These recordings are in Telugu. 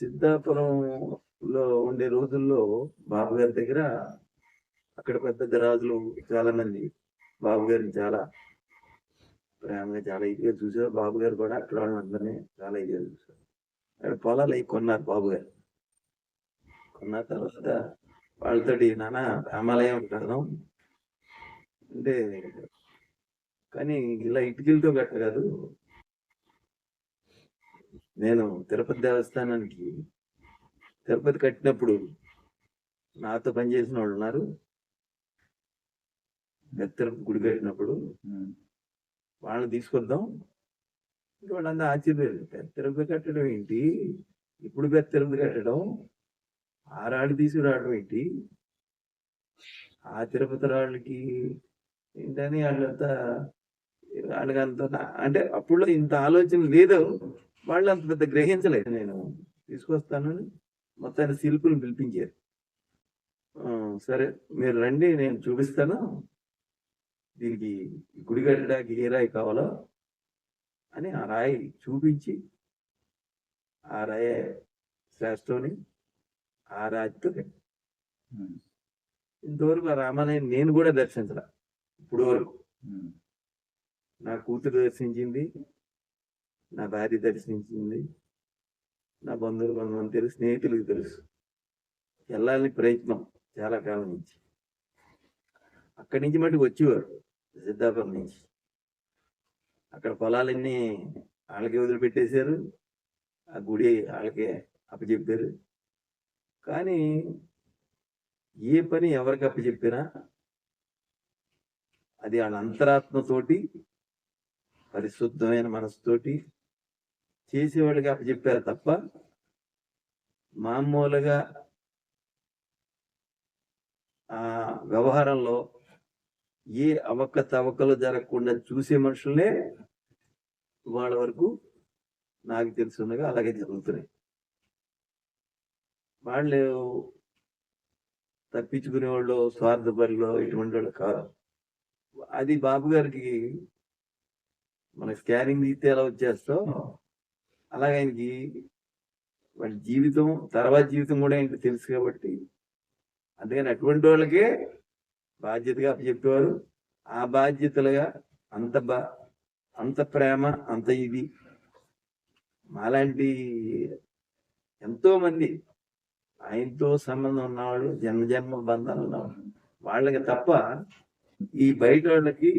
సిద్ధాపురంలో ఉండే రోజుల్లో బాబు గారి దగ్గర అక్కడ పెద్ద దరాజులు చాలా మంది. బాబు గారిని చాలా ప్రేమగా చాలా ఇదిగా చూసారు బాబు గారు కూడా అక్కడ వాళ్ళందరినీ చాలా ఇదిగా చూసారు అక్కడ పొలాలు అవి కొన్నారు బాబు గారు కొన్న తర్వాత వాళ్ళతోటి నాన్న రామాలయం ఉంటాను అంటే కానీ ఇలా ఇటుకలతో కట్ట కాదు. నేను తిరుపతి దేవస్థానానికి తిరుపతి కట్టినప్పుడు నాతో పనిచేసిన వాళ్ళు ఉన్నారు. తిరుపతి గుడి కట్టినప్పుడు వాళ్ళని తీసుకొద్దాం. ఇంకా వాళ్ళందరూ ఆశ్చర్యపోయారు. పెద్ద తిరుపతి కట్టడం ఏంటి? ఇప్పుడు పెద్ద తిరుపతి కట్టడం? ఆ రాళ్ళు తీసుకురావడం ఏంటి? ఆ తిరుపతి రాళ్ళకి ఏంటని వాళ్ళంతా వాళ్ళకంత అంటే అప్పుడు ఇంత ఆలోచన లేదు. వాళ్ళు అంత పెద్ద గ్రహించలేదు నేను. తీసుకొస్తానని మొత్తాన్ని శిల్పులు పిలిపించారు. సరే మీరు రండి నేను చూపిస్తాను. దీనికి గుడి కట్టడానికి ఏ రాయి కావాలో అని ఆ రాయి చూపించి ఆ రాయి శాస్త్రంని ఆ రాయితో. ఇంతవరకు ఆ రామాలయం నేను కూడా దర్శించరా ఇప్పుడు వరకు నా కూతురు దర్శించింది నా భార్య దర్శించింది. నా బంధువులు కొంతమంది తెలుసు స్నేహితులకు తెలుసు. వెళ్ళాలని ప్రయత్నం చాలా కాలం నుంచి. అక్కడి నుంచి మటుకు వచ్చేవారు సిద్ధాపురం నుంచి. అక్కడ పొలాలన్నీ వాళ్ళకి వదిలిపెట్టేశారు. ఆ గుడి వాళ్ళకే అప్పచెప్పారు. కానీ ఏ పని ఎవరికి అప్పచెప్పినా అది వాళ్ళ అంతరాత్మతోటి పరిశుద్ధమైన మనసుతోటి చేసేవాళ్ళకి అప్పచెప్పారు తప్ప మామూలుగా ఆ వ్యవహారంలో ఏ అవక తవకలు జరగకుండా చూసే మనుషులనే వాళ్ళ వరకు నాకు తెలుసుండగా అలాగే జరుగుతున్నాయి. వాళ్ళు తప్పించుకునే వాళ్ళు స్వార్థపరులు ఇటువంటి వాళ్ళు కాదు. అది బాబు గారికి మన స్కానింగ్ తీస్తే ఎలా వచ్చేస్తాం అలాగే ఆయనకి వాడి జీవితం తర్వాత జీవితం కూడా ఆయనకి తెలుసు కాబట్టి అందుకని అటువంటి వాళ్ళకే బాధ్యతగా చెప్పేవారు. ఆ బాధ్యతలుగా అంత బా అంత ప్రేమ అంత ఇది మాలాంటి ఎంతో మంది ఆయనతో సంబంధం ఉన్నవాళ్ళు జన్మ జన్మ బంధాలు ఉన్నవాళ్ళు వాళ్ళకి తప్ప ఈ బయట వాళ్ళకి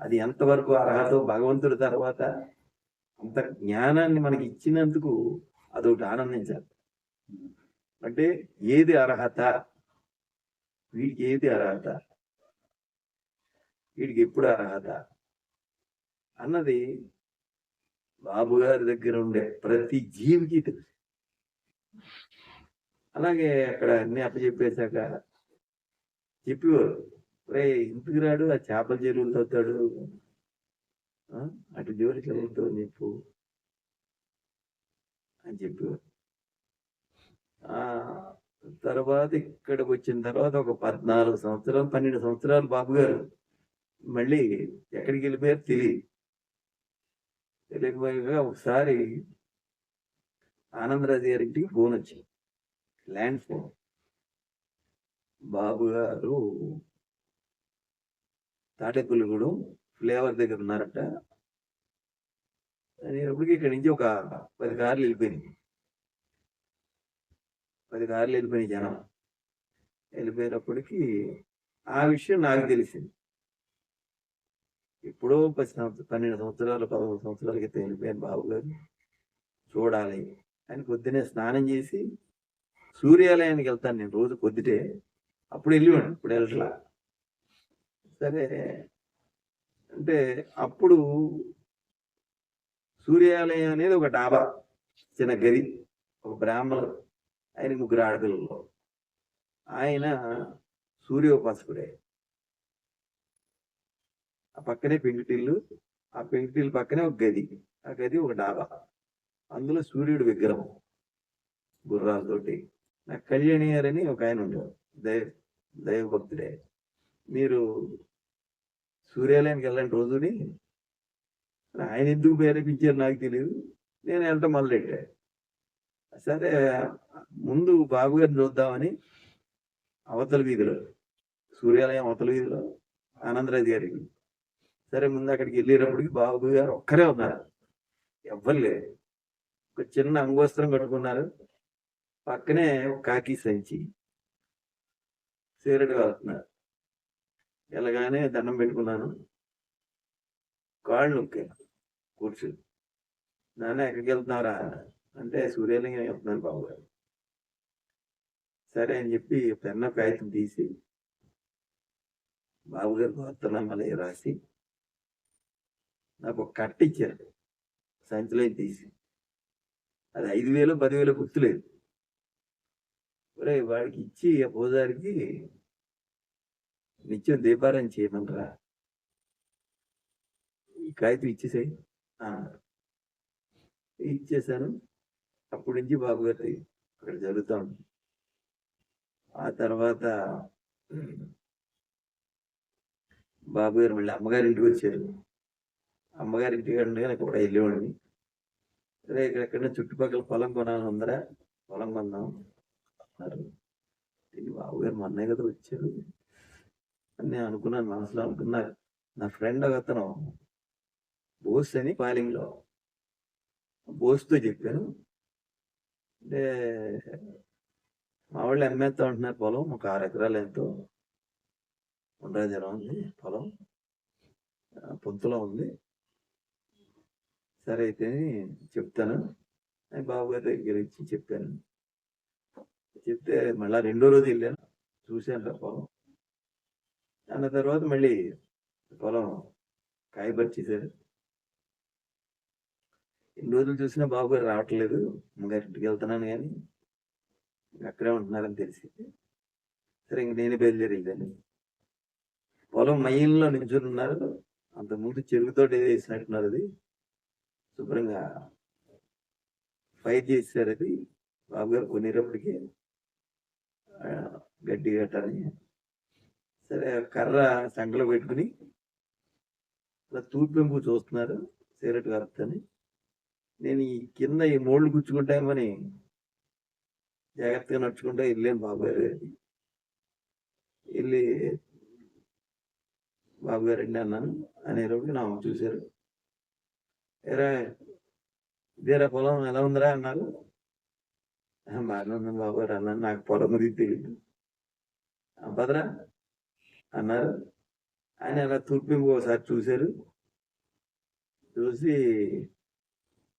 అది ఎంతవరకు అర్హత భగవంతుడి తర్వాత అంత జ్ఞానాన్ని మనకి ఇచ్చినందుకు అదొకటి ఆనందించాలి. అంటే ఏది అర్హత? వీడికి ఏది అర్హత? వీడికి ఎప్పుడు అర్హత? అన్నది బాబు గారి దగ్గర ఉండే ప్రతి జీవికి తెలుసు. అలాగే అక్కడ అన్ని అప్పచెప్పేశాక చెప్పేవారు రే ఇంటికి రాడు ఆ చేపల చెరువులు తోతాడు అటు జోలికి వెళ్తావు చెప్పు. అని చెప్పేవారు ఆ తర్వాత ఇక్కడికి వచ్చిన తర్వాత ఒక పద్నాలుగు సంవత్సరాలు పన్నెండు సంవత్సరాలు బాబు గారు. మళ్ళీ ఎక్కడికి వెళ్ళిపోయారు తెలియదు. తెలియకపోయాక ఒకసారి ఆనందరాజు గారింటికి ఫోన్ వచ్చింది. Land phone. బాబు గారు తాటేపల్లిగూడెం ఫ్లేవర్ దగ్గర ఉన్నారట. అనేటప్పటికి ఇక్కడి నుంచి ఒక పది కార్లు వెళ్ళిపోయినాయి. పది కార్లు వెళ్ళిపోయినాయి జనం. వెళ్ళిపోయినప్పటికీ ఆ విషయం నాకు తెలిసింది. ఎప్పుడో పది సంవత్సరం పన్నెండు సంవత్సరాలు పదమూడు సంవత్సరాల క్రితం వెళ్ళిపోయాను బాబు గారు. చూడాలి. అని పొద్దునే స్నానం చేసి సూర్యాలయానికి వెళ్తాను నేను రోజు పొద్దుటే. అప్పుడు వెళ్ళివాడు ఇప్పుడు వెళ్ళట్లా. సరే అంటే అప్పుడు సూర్యాలయం అనేది ఒక డాబా చిన్న గది ఒక బ్రాహ్మణుడు. ఆయన ముగ్గురు ఆడపిల్లలు. ఆయన సూర్యోపాసకుడే. ఆ పక్కనే పెంకుటిల్లు ఆ పెంకుటిల్లు పక్కనే ఒక గది ఆ గది ఒక డాబా. అందులో సూర్యుడు విగ్రహం గుర్రాలతోటి. నాకు కళ్యాణి గారు అని ఒక ఆయన ఉండేవారు. దైవ దైవభక్తుడే. మీరు సూర్యాలయానికి వెళ్ళండి రోజుని ఆయన ఎందుకు ప్రేరేపించారు నాకు తెలియదు నేను వెళ్ళటం మొదలెట్టా. సరే ముందు బాబు గారిని చూద్దామని అవతల వీధిలో సూర్యాలయం అవతల వీధిలో ఆనందరాజు గారి సరే ముందు అక్కడికి వెళ్ళేటప్పటికి బాబు గారు ఒక్కరే ఉన్నారు. ఎవ్వరులే ఒక చిన్న అంగవస్త్రం కట్టుకున్నారు. పక్కనే ఒక కాకి సంచి సిగరెట్ వెళ్తున్నారు వెళ్ళగానే దండం పెట్టుకున్నాను. కాళ్ళు నొక్కాను. కూర్చుని. నాన్న ఎక్కడికి వెళ్తున్నారా అంటే సూర్యలింగం వెళ్తున్నాను బాబు గారు. సరే అని చెప్పి పెన్న కాగితం తీసి బాబు గారు గోత్రనామాలు రాసి నాకు ఒక కట్ట ఇచ్చారు. సంచిలో తీసి. అది ఐదు వేలు పదివేలు గుర్తులేదు. ఒరే వాడికి ఇచ్చి ఆ పూజారికి నిత్యం దీపారాయణ చేయమంటారా? ఈ కాగితం ఇచ్చేసాయి. ఇచ్చేసాను అప్పటి నుంచి బాబుగారి అక్కడ జరుగుతూ ఉంది. ఆ తర్వాత బాబు గారు మళ్ళీ అమ్మగారి ఇంటికి వచ్చారు. అమ్మగారి ఇంటికి ఉండగా కూడా వెళ్ళేవాడిని. సరే ఇక్కడ ఎక్కడ చుట్టుపక్కల పొలం కొనాలని ఉందరా. పొలం కొందాం అన్నారు. "ఇది బాబు గారు మొన్నే కదా వచ్చారు. అని నేను అనుకున్నాను మనసులో అనుకున్నారు. నా ఫ్రెండ్ ఒక అతను బోస్ అని పాలింగ్లో బోస్తో చెప్పాను. అంటే మా వాళ్ళు అమ్మేస్తా ఉంటున్నారు పొలం ఒక ఆరు ఎకరాలు ఎంతో. ఉండరాజరం ఉంది పొలం. పొంతులో ఉంది. సరే అయితే చెప్తాను. అని బాబు గారి దగ్గర ఇచ్చి చెప్పాను. చెప్తే మళ్ళీ రెండో రోజు వెళ్ళాను. చూశాను రా పొలం. అన్న తర్వాత మళ్ళీ పొలం కాయపరిచేశారు ఎన్ని రోజులు చూసినా బాబు గారు రావట్లేదు. అమ్మగారి ఇంటికి వెళ్తున్నాను కానీ అక్కడే ఉంటున్నారని తెలిసింది. సరే ఇంక నేనే బయలుదేరి వెళ్ళాను. పొలం మయ్యంలో నిల్చొని ఉన్నారు. అంతకుముందు చెరుగుతోటి ఏదో వేసినట్టున్నారు అది. శుభ్రంగా ఫైర్ చేశారు అది. బాబు గారు కొనేటప్పటికి గడ్డి కట్టాలని సరే కర్ర సంకలో పెట్టుకుని తూర్పు తూర్పెంపు చూస్తున్నారు సిగరెట్ కరత్తని నేను ఈ కింద ఈ మోళ్ళు గుచ్చుకుంటామని జాగ్రత్తగా నడుచుకుంటా వెళ్ళాను బాబు గారి వెళ్ళి బాబు గారు అండి అన్నాను. అనేటప్పుడు నా చూశారు. ఎరా ఇదేరా పొలం ఎలా ఉందిరా అన్నారు. బాగానే ఉంది బాబు గారు అన్నాను. నాకు పొలం అది తెలియదు భద్రా అన్నారు. ఆయన అలా తూర్పింపు ఒకసారి చూశారు. చూసి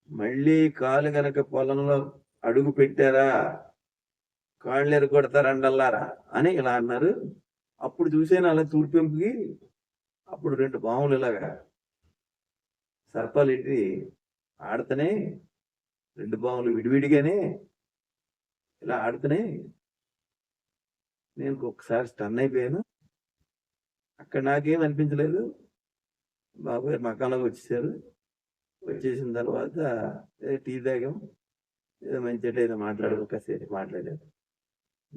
మళ్ళీ కాలు గనక పొలంలో అడుగు పెట్టారా? కాళ్ళు ఎరగొడతారండల్లారా? అని ఇలా అన్నారు. అప్పుడు చూసాను అలా తూర్పింపుకి అప్పుడు రెండు బావులు ఇలాగా సర్పాలు ఇట్టి ఆడుతనే రెండు బావులు విడివిడిగానే ఇలా ఆడుతనే నేను ఒకసారి స్టన్ అయిపోయాను. అక్కడ నాకేం అనిపించలేదు. బాబు గారు మకాంలోకి వచ్చేసారు. వచ్చేసిన తర్వాత టీ తాగాం. ఏదో మంచిగా ఏదో మాట్లాడదు కాసేపు మాట్లాడారు.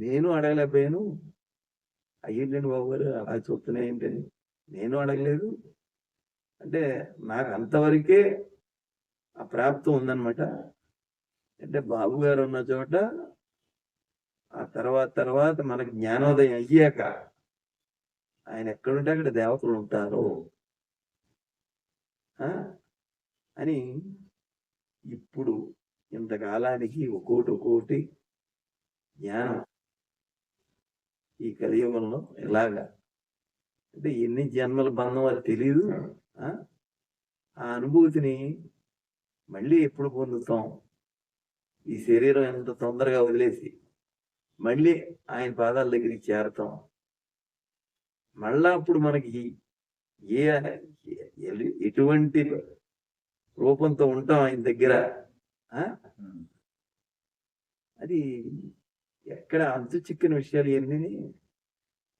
నేను అడగలేకపోయాను. అయ్యిందండి బాబు గారు అలా చూస్తున్నా ఏంటని నేను అడగలేదు. అంటే నాకు అంతవరకే ఆ ప్రాప్తం ఉందన్నమాట. అంటే బాబు గారు ఉన్న చోట ఆ తర్వాత తర్వాత మనకు జ్ఞానోదయం అయ్యాక ఆయన ఎక్కడుంటే అక్కడ దేవతలు ఉంటారు. అని ఇప్పుడు ఇంతకాలానికి ఒక్కోటి ఒక్కోటి జ్ఞానం ఈ కలియుగంలో ఎలాగా? అంటే ఎన్ని జన్మల బంధం అది తెలియదు ఆ? ఆ అనుభూతిని మళ్ళీ ఎప్పుడు పొందుతాం? ఈ శరీరం ఎంత తొందరగా వదిలేసి మళ్ళీ ఆయన పాదాల దగ్గరికి చేరతాం. మళ్ళా అప్పుడు మనకి ఏ ఎటువంటి రూపంతో ఉంటాం ఆయన దగ్గర? ఆ? అది ఎక్కడ అంతు చిక్కిన విషయాలు ఎన్ని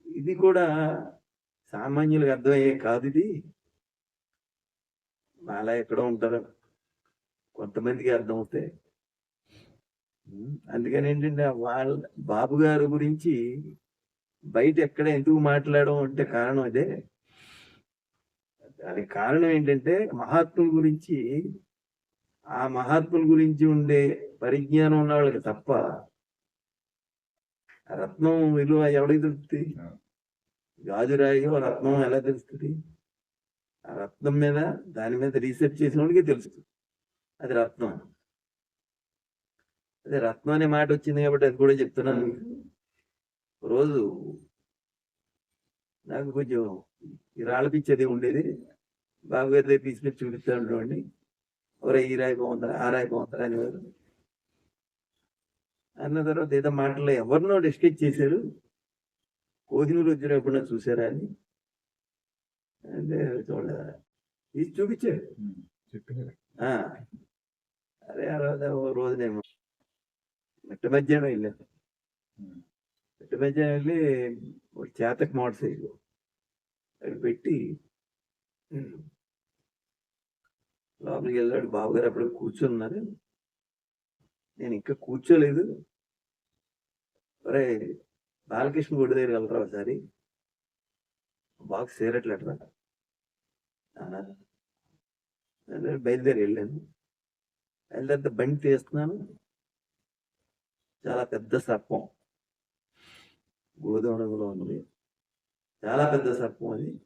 ఇది కూడా సామాన్యులకు అర్థమయ్యే కాదు ఇది. అలా ఎక్కడో ఉంటారు. కొంతమందికి అర్థమవుతాయి. ఉమ్, అందుకని ఏంటంటే వాళ్ళ బాబు గారి గురించి బయట ఎక్కడ ఎందుకు మాట్లాడడం అంటే కారణం అదే. దానికి కారణం ఏంటంటే మహాత్ముల గురించి ఆ మహాత్ముల గురించి ఉండే పరిజ్ఞానం ఉన్న వాళ్ళకి తప్ప రత్నం విలువ ఎవరికి తెలుస్తుంది? గాజురాయో రత్నం ఎలా తెలుస్తుంది? ఆ రత్నం మీద దాని మీద రీసెర్చ్ చేసిన వాడికి తెలుస్తుంది. అది రత్నం. అదే రత్నం అనే మాట వచ్చింది కాబట్టి అది కూడా చెప్తున్నాను. మీకు రోజు నాకు కొంచెం ఈ రాళ్ళ పిచ్చి అది ఉండేది. బాబు గారి దగ్గర తీసుకొచ్చి చూపిస్తా ఉండేవాడిని ఒరే ఈ రాయి బాగుందా ఆ రాయి బాగుందా అనేవారు. అన్న తర్వాత ఏదో మాటల్లో ఎవరినో డిస్కస్ చేశారు. కోహినూరు వచ్చిన ఎప్పుడన్నా చూసారా అని. అంటే చూడలేదా? ఇది చూపించారు. అరే ఆ రోజు ఓ రోజునేమో మిట్ట మధ్యాహ్నం వెళ్ళాను మిట్ట మధ్యాహ్నం వెళ్ళి ఒక అక్కడ పెట్టి లోపలికి వెళ్ళాడు. బాబు గారు అప్పుడు కూర్చున్నారు. నేను ఇంకా కూర్చోలేదు. ఒరే బాలకృష్ణ గుడి దగ్గర వెళ్తారా ఒకసారి? బాక్స్ సేరట్లేట్రా బయలుదేరి వెళ్ళాను. బయలుదేరితే బండి తీస్తున్నాను. చాలా పెద్ద సర్పం. గోధుమ రంగులో ఉంది. చాలా పెద్ద సర్పం అది.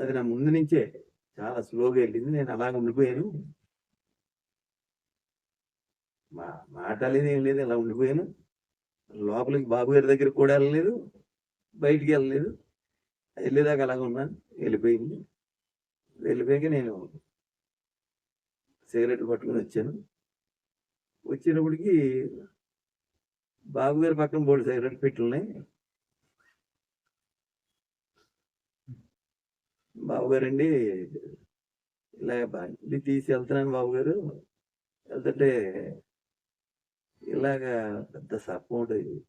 అది నా ముందు నుంచే చాలా స్లోగా వెళ్ళింది. నేను అలాగ ఉండిపోయాను. మా మాట్లాడలేదు ఏం లేదు ఇలా ఉండిపోయాను. లోపలికి బాబు గారి దగ్గర కూడా వెళ్ళలేదు. బయటికి వెళ్ళలేదు. వెళ్ళేదాకా అలాగ ఉన్నాను. వెళ్ళిపోయింది. వెళ్ళిపోయాక నేను సిగరెట్ పట్టుకుని వచ్చాను. వచ్చినప్పటికీ బాబు గారి పక్కన బోర్డు సిగరెట్ పెట్టున్నాయి బాబు అండి ఇలా బండి తీసి వెళ్తున్నాను బాబు గారు. వెళ్తుంటే ఇలాగా పెద్ద సర్పం ఉంటుంది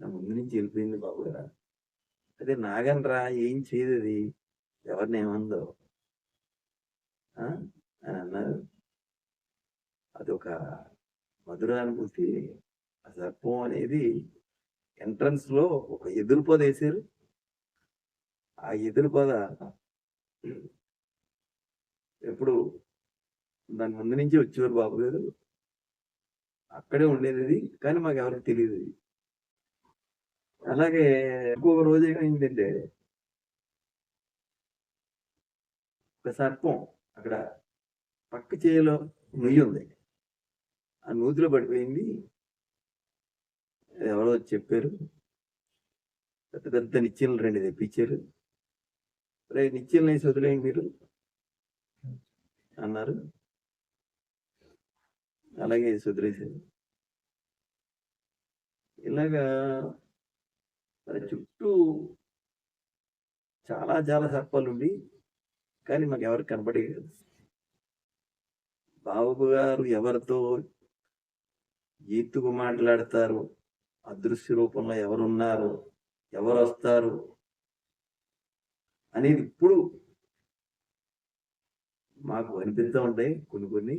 నా ముందు నుంచి వెళ్ళిపోయింది బాబు గారు. అదే నాగనరా ఏం చేయదు అది. ఎవరిని ఏమందో. ఆ? అని అన్నారు. మధురా అనుభూతి ఆ సర్పం అనేది ఎంట్రన్స్లో ఒక ఎదురు పొద వేసారు. ఆ ఎదురు పొద ఎప్పుడు దాని ముందు నుంచి వచ్చేవారు బాబు గారు. అక్కడే ఉండేది అది కానీ మాకు ఎవరికి తెలియదు అది. అలాగే ఇంకొక రోజు ఏమైందంటే ఒక సర్పం అక్కడ పక్క చేయలో నుయ్యి ఉంది. ఆ నూతిలో పడిపోయింది. ఎవరో చెప్పారు. పెద్ద పెద్ద నిచ్చెనలు రెండు తెప్పించారు. రే నిచ్చెనలు వేసి వదిలేయండి మీరు? అన్నారు. అలాగే వేసి వదిలేశారు ఇలాగా చుట్టూ చాలా చాలా సర్పాలు ఉండి కానీ మాకు ఎవరికి కనపడేది బాబు గారు ఎవరితో ఈత్తుకు మాట్లాడతారు? అదృశ్య రూపంలో ఎవరున్నారు? ఎవరు వస్తారు అనేది ఇప్పుడు మాకు అనిపిస్తూ ఉంటాయి కొన్ని కొన్ని.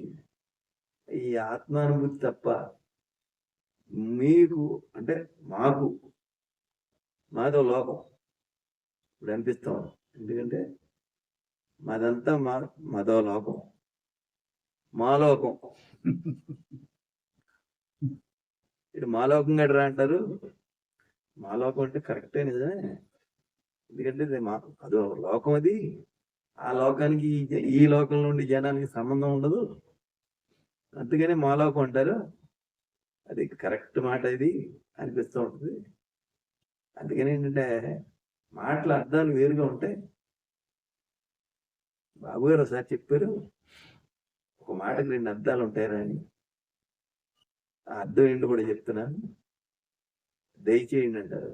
ఈ ఆత్మానుభూతి తప్ప మీకు అంటే మాకు మాదో లోకం. ఇప్పుడు అనిపిస్తాం ఎందుకంటే మాదంతా మా మదో లోకం. మా లోకం. ఇటు మాలోకం గడరా అంటారు. మాలోకం అంటే కరెక్టే నిజమే. ఎందుకంటే ఇది మా అదో లోకం అది. ఆ లోకానికి ఈ లోకంలో ఉండి జనానికి సంబంధం ఉండదు. అందుకనే మాలోకం అంటారు. అది కరెక్ట్ మాట ఇది అనిపిస్తూ ఉంటుంది. అందుకని ఏంటంటే మాటల అర్థాలు వేరుగా ఉంటాయి. బాబు గారు ఒకసారి చెప్పారు. ఒక మాటకి రెండు అర్థాలు ఉంటాయి అని అర్థం ఏంటో కూడా చెప్తున్నాను దయచేయండి అంటారు.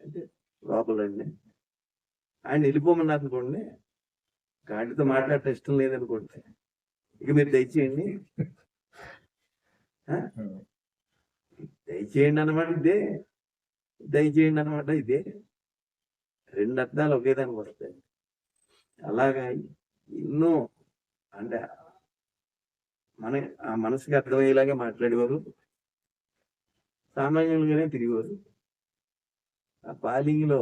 అంటే లోపల రండి. ఆయన వెళ్ళిపోమన్నారు అనుకోండి గాడితో మాట్లాడటం ఇష్టం లేదనుకోండి ఇక మీరు దయచేయండి. దయచేయండి అన్నమాట ఇదే. దయచేయండి అన్నమాట ఇదే. రెండు అర్థాలు ఒకే దానికి వస్తాయి. అలాగా ఎన్నో అంటే మన ఆ మనసుకి అర్థమయ్యేలాగే మాట్లాడేవారు. సామాన్యులుగానే తిరిగేవారు. ఆ పాలింగ్లో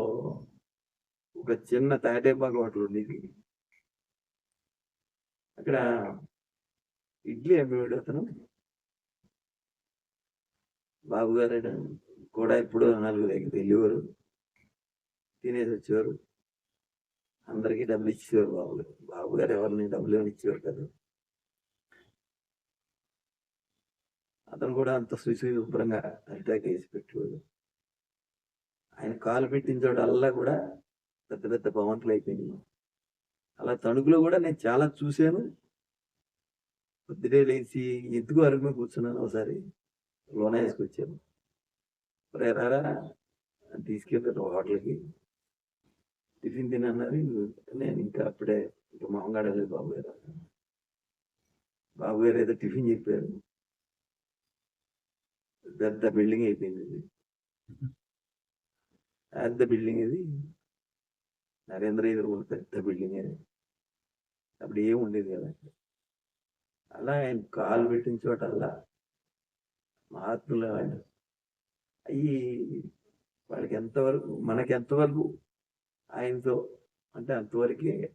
ఒక చిన్న తాటేపాక హోటల్ ఉండేది. అక్కడ ఇడ్లీ అమ్మేవాడు అతను. బాబు గారు కూడా ఇప్పుడు నాలుగు దగ్గర వెళ్ళేవారు. తినేసి వచ్చేవారు. అందరికీ డబ్బులు ఇచ్చేవారు బాబు గారు. బాబు గారు ఎవరిని డబ్బులు ఏమి ఇచ్చేవారు కదా. అతను కూడా అంత శుభ్రంగా అరిటాక్ వేసి పెట్టేవాడు. ఆయన కాలు పెట్టిన చోట అల్లా కూడా పెద్ద పెద్ద భవంతులు అయిపోయినాయి. అలా తణుకులో కూడా నేను చాలా చూశాను. పొద్దుటే లేచి ఎందుకు అరుగుమే కూర్చున్నాను ఒకసారి లోన వేసుకొచ్చాను. ఒరే రారా తీసుకెళ్ళారు హోటల్కి. టిఫిన్ తినన్నారు నేను ఇంకా అప్పుడే ఇంకా మామగాడలేదు బాబు గారు. బాబు గారు ఏదో టిఫిన్ చెప్పారు. పెద్ద బిల్డింగ్ అయిపోయింది ఇది. పెద్ద బిల్డింగ్ ఇది. నరేంద్ర ఎదురు పెద్ద బిల్డింగ్ అది అప్పుడు ఏం ఉండేది కదా. అలా ఆయన కాలు పెట్టిన చోట అలా మహాత్ములు ఆయన. అయ్యి వాళ్ళకి ఎంతవరకు మనకి ఎంతవరకు ఆయనతో అంటే అంతవరకే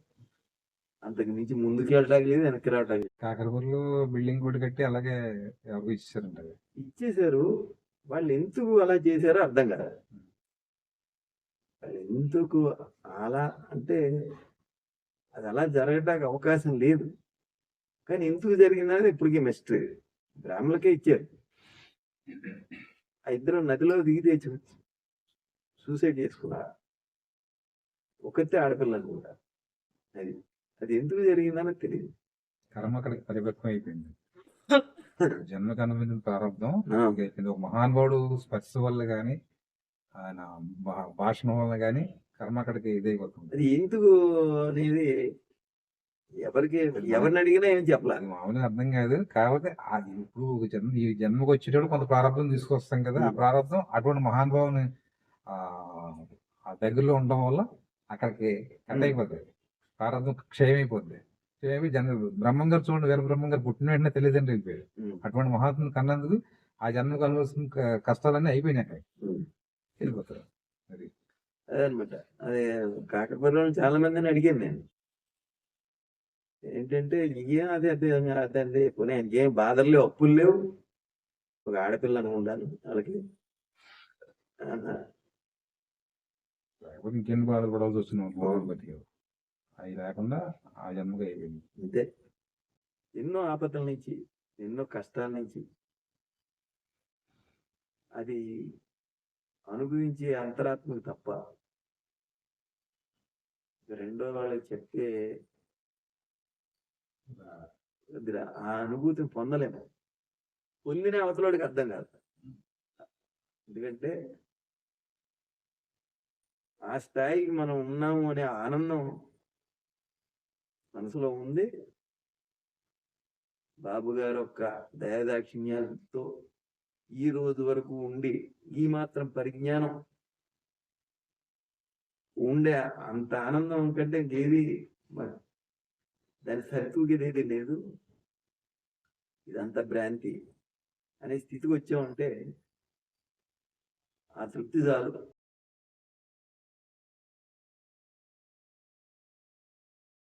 అంతకు మించి ముందుకు వెళ్ళడానికి లేదు వెనక్కి రావడానికి. కాకరపూర్లో బిల్డింగ్ కూడా కట్టి అలాగే ఎవరికి. ఇచ్చేశారు వాళ్ళు ఎందుకు అలా చేశారో అర్థం కదా. వాళ్ళు ఎందుకు అలా అంటే అది అలా జరగడానికి అవకాశం లేదు. కానీ ఎందుకు జరిగిందని ఇప్పటికీ మిస్టరీ బ్రాహ్మణులకే ఇచ్చారు. ఆ ఇద్దరు నదిలో దిగి తెచ్చు సూసైడ్ చేసుకున్నారు. ఒకతే ఆడపిల్ల అనుకుంటా. అది అది ఎందుకు జరిగిందని తెలియదు కర్మ అక్కడికి పరిపక్వం అయిపోయింది. జన్మకు అనుభవించిన ప్రారంభం. అయిపోయింది. ఒక మహానుభావుడు స్పర్శ వల్ల గాని ఆయన భాషణ వల్ల గాని కర్మ అక్కడికి ఇదైపోతుంది అది ఎందుకు అనేది ఎవరికి ఎవరిని అడిగినా ఏం చెప్పలే? అది మామూలుగా అర్థం కాదు. కాకపోతే ఇప్పుడు ఒక జన్మ ఈ జన్మకు వచ్చేటప్పుడు కొంత ప్రారంభం తీసుకొస్తాం కదా. ఆ ప్రారంభం అటువంటి మహానుభావుని ఆ ఆ దగ్గరలో ఉండడం వల్ల అక్కడికి కట్ అయిపోతుంది. ప్రారంభం క్షయమైపోద్ది. క్షయమై జన్మ బ్రహ్మం గారు చూడండి వీర బ్రహ్మం గారు పుట్టిన వెంటనే తెలియదండి ఉమ్, అటువంటి మహాత్ముని కన్నందుకు ఆ జన్మకు అనుభవిస్తున్న కష్టాలన్నీ అయిపోయినాయి. వెళ్ళిపోతారు. అదనమాట. అదే కాకపల్లిలో చాలా మందిని అడిగాను నేను. ఏంటంటే ఏం అదే అదే అదే అదే పోనీ ఆయనకి ఏం బాధలు లేవు అప్పులు లేవు. ఒక ఆడపిల్ల అనుకుంటాను వాళ్ళకి. అన్నా. లేకపోతే ఇంకెన్ని బాధలు పడాల్సి వచ్చిన అవి లేకుండా ఆ జన్మకు అయిపోయింది. అంతే. ఎన్నో ఆపదల నుంచి ఎన్నో కష్టాల నుంచి అది అనుభవించే అంతరాత్మకు తప్ప రెండో వాళ్ళకి చెప్తే ఆ అనుభూతిని పొందలేము. పొందిన అవతలోడికి అర్థం కాదు. ఎందుకంటే ఆ స్థాయికి మనం ఉన్నాము అనే ఆనందం మనసులో ఉంది. బాబు గారు యొక్క దయాదాక్షిణ్యాలతో ఈ రోజు వరకు ఉండి ఈ మాత్రం పరిజ్ఞానం ఉండే అంత ఆనందం కంటే ఇంకేది మ- దాని సరితూగేది లేదు. ఇదంతా భ్రాంతి అనే స్థితికి వచ్చామంటే ఆ తృప్తి చాలు.